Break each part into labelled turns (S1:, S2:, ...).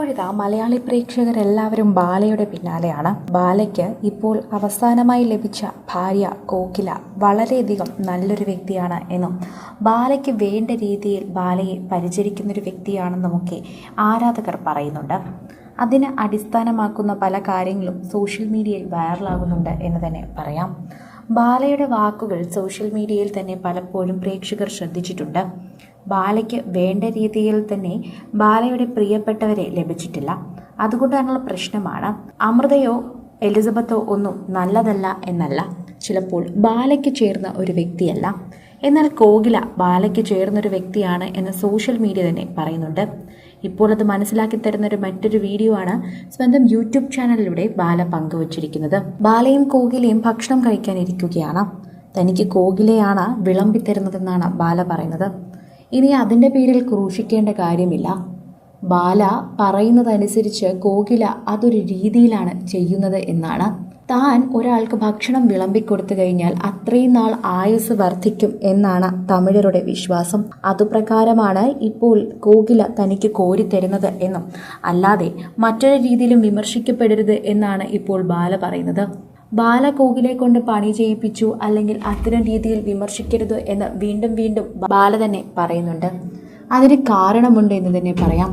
S1: ഇപ്പോഴിതാ മലയാളി പ്രേക്ഷകരെല്ലാവരും ബാലയുടെ പിന്നാലെയാണ്. ബാലയ്ക്ക് ഇപ്പോൾ അവസാനമായി ലഭിച്ച ഭാര്യ കോകില വളരെയധികം നല്ലൊരു വ്യക്തിയാണ് എന്നും ബാലയ്ക്ക് വേണ്ട രീതിയിൽ ബാലയെ പരിചരിക്കുന്നൊരു വ്യക്തിയാണെന്നുമൊക്കെ ആരാധകർ പറയുന്നുണ്ട്. അതിനെ അടിസ്ഥാനമാക്കുന്ന പല കാര്യങ്ങളും സോഷ്യൽ മീഡിയയിൽ വൈറലാകുന്നുണ്ട് എന്ന് തന്നെ പറയാം. ബാലയുടെ വാക്കുകൾ സോഷ്യൽ മീഡിയയിൽ തന്നെ പലപ്പോഴും പ്രേക്ഷകർ ശ്രദ്ധിച്ചിട്ടുണ്ട്. ബാലയ്ക്ക് വേണ്ട രീതിയിൽ തന്നെ ബാലയുടെ പ്രിയപ്പെട്ടവരെ ലഭിച്ചിട്ടില്ല. അതുകൊണ്ടാണുള്ള പ്രശ്നമാണ്. അമൃതയോ എലിസബത്തോ ഒന്നും നല്ലതല്ല എന്നല്ല. ചിലപ്പോൾ ബാലയ്ക്ക് ചേർന്ന ഒരു വ്യക്തിയല്ല. എന്നാൽ കോകില ബാലയ്ക്ക് ചേർന്നൊരു വ്യക്തിയാണ് എന്ന് സോഷ്യൽ മീഡിയ തന്നെ പറയുന്നുണ്ട്. ഇപ്പോൾ അത് മനസ്സിലാക്കി തരുന്ന ഒരു മറ്റൊരു വീഡിയോ ആണ് സ്വന്തം യൂട്യൂബ് ചാനലിലൂടെ ബാല പങ്കുവച്ചിരിക്കുന്നത്. ബാലയും കോകിലയും ഭക്ഷണം കഴിക്കാനിരിക്കുകയാണ്. തനിക്ക് കോകിലയാണ് വിളമ്പിത്തരുന്നതെന്നാണ് ബാല പറയുന്നത്. ഇനി അതിന്റെ പേരിൽ ക്രൂശിക്കേണ്ട കാര്യമില്ല. ബാല പറയുന്നതനുസരിച്ച് കോകില അതൊരു രീതിയിലാണ് ചെയ്യുന്നത് എന്നാണ്. താൻ ഒരാൾക്ക് ഭക്ഷണം വിളമ്പിക്കൊടുത്തു കഴിഞ്ഞാൽ അത്രയും നാൾ ആയുസ് വർദ്ധിക്കും എന്നാണ് തമിഴരുടെ വിശ്വാസം. അതുപ്രകാരമാണ് ഇപ്പോൾ കോകില തനിക്ക് കോരിത്തരുന്നത് എന്നും. അല്ലാതെ മറ്റൊരു രീതിയിലും വിമർശിക്കപ്പെടരുത് എന്നാണ് ഇപ്പോൾ ബാല പറയുന്നത്. ബാല കോകിലെ കൊണ്ട് പണി ചെയ്യിപ്പിച്ചു അല്ലെങ്കിൽ അത്തരം രീതിയിൽ വിമർശിക്കരുത് എന്ന് വീണ്ടും വീണ്ടും ബാല തന്നെ പറയുന്നുണ്ട്. അതിന് കാരണമുണ്ട് എന്ന് തന്നെ പറയാം.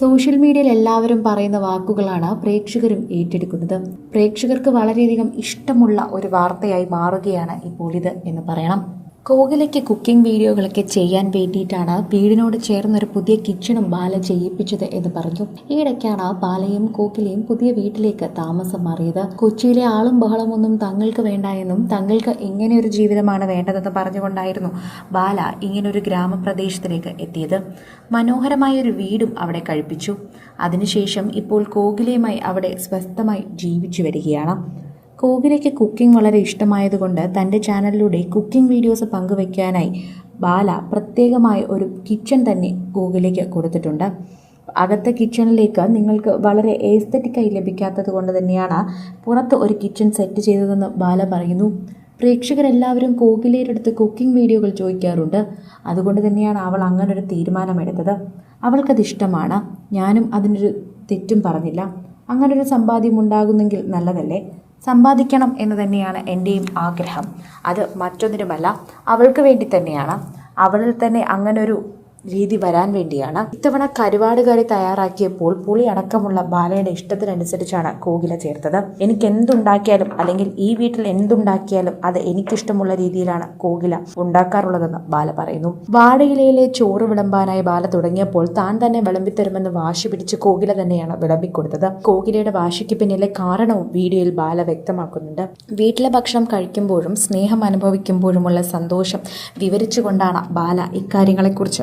S1: സോഷ്യൽ മീഡിയയിൽ എല്ലാവരും പറയുന്ന വാക്കുകളാണ് പ്രേക്ഷകരും ഏറ്റെടുക്കുന്നത്. പ്രേക്ഷകർക്ക് വളരെയധികം ഇഷ്ടമുള്ള ഒരു വാർത്തയായി മാറുകയാണ് ഇപ്പോൾ ഇത് എന്ന് പറയണം. കോകിലയ്ക്ക് കുക്കിംഗ് വീഡിയോകളൊക്കെ ചെയ്യാൻ വേണ്ടിയിട്ടാണ് വീടിനോട് ചേർന്നൊരു പുതിയ കിച്ചണും ബാല ചെയ്യിപ്പിച്ചത് എന്ന് പറഞ്ഞു. ഈയിടയ്ക്കാണ് ബാലയും കോകിലയും പുതിയ വീട്ടിലേക്ക് താമസം മാറിയത്. കൊച്ചിയിലെ ആളും ബഹളമൊന്നും തങ്ങൾക്ക് വേണ്ട എന്നും തങ്ങൾക്ക് ഇങ്ങനെ ഒരു ജീവിതമാണ് വേണ്ടതെന്ന് പറഞ്ഞുകൊണ്ടായിരുന്നു ബാല ഇങ്ങനൊരു ഗ്രാമപ്രദേശത്തിലേക്ക് എത്തിയത്. മനോഹരമായ ഒരു വീടും അവിടെ കഴിപ്പിച്ചു. അതിനുശേഷം ഇപ്പോൾ കോകിലയുമായി അവിടെ സ്വസ്ഥമായി ജീവിച്ചു വരികയാണ്. കോകിലയ്ക്ക് കുക്കിംഗ് വളരെ ഇഷ്ടമായതുകൊണ്ട് തന്റെ ചാനലിലൂടെ കുക്കിംഗ് വീഡിയോസ് പങ്കുവയ്ക്കാനായി ബാല പ്രത്യേകമായ ഒരു കിച്ചൺ തന്നെ കോകിലയ്ക്ക് കൊടുത്തിട്ടുണ്ട്. അകത്തെ കിച്ചണിലേക്ക് നിങ്ങൾക്ക് വളരെ ഏസ്തറ്റിക്കായി ലഭിക്കാത്തത് കൊണ്ട് തന്നെയാണ് പുറത്ത് ഒരു കിച്ചൺ സെറ്റ് ചെയ്തതെന്ന് ബാല പറയുന്നു. പ്രേക്ഷകരെല്ലാവരും കോകിലയുടെ അടുത്ത് കുക്കിംഗ് വീഡിയോകൾ ചോദിക്കാറുണ്ട്. അതുകൊണ്ട് തന്നെയാണ് അവൾ അങ്ങനൊരു തീരുമാനമെടുത്തത്. അവൾക്കത് ഇഷ്ടമാണ്. ഞാനും അതിനൊരു തെറ്റും പറഞ്ഞില്ല. അങ്ങനൊരു സമ്പാദ്യം ഉണ്ടാകുന്നെങ്കിൽ നല്ലതല്ലേ? സമ്പാദിക്കണം എന്ന് തന്നെയാണ് എന്റെയും ആഗ്രഹം. അത് മറ്റൊന്നിനുമല്ല അവൾക്ക് വേണ്ടി തന്നെയാണ്. അവളിൽ തന്നെ അങ്ങനൊരു രീതി വരാൻ വേണ്ടിയാണ്. ഇത്തവണ കരുവാട് കറി തയ്യാറാക്കിയപ്പോൾ പുളി അടക്കമുള്ള ബാലയുടെ ഇഷ്ടത്തിനനുസരിച്ചാണ് കോകില ചേർത്തത്. എനിക്ക് എന്തുണ്ടാക്കിയാലും അല്ലെങ്കിൽ ഈ വീട്ടിൽ എന്തുണ്ടാക്കിയാലും അത് എനിക്കിഷ്ടമുള്ള രീതിയിലാണ് കോകില ഉണ്ടാക്കാറുള്ളതെന്ന് ബാല പറയുന്നു. വാഴയിലയിലെ ചോറ് വിളമ്പാനായി ബാല തുടങ്ങിയപ്പോൾ താൻ തന്നെ വിളമ്പിത്തരുമെന്ന് വാശി പിടിച്ച് കോകില തന്നെയാണ് വിളമ്പിക്കൊടുത്തത്. കോകിലയുടെ വാശിക്ക് പിന്നിലെ കാരണവും വീഡിയോയിൽ ബാല വ്യക്തമാക്കുന്നുണ്ട്. വീട്ടിലെ ഭക്ഷണം കഴിക്കുമ്പോഴും സ്നേഹം അനുഭവിക്കുമ്പോഴുമുള്ള സന്തോഷം വിവരിച്ചുകൊണ്ടാണ് ബാല ഇക്കാര്യങ്ങളെക്കുറിച്ച്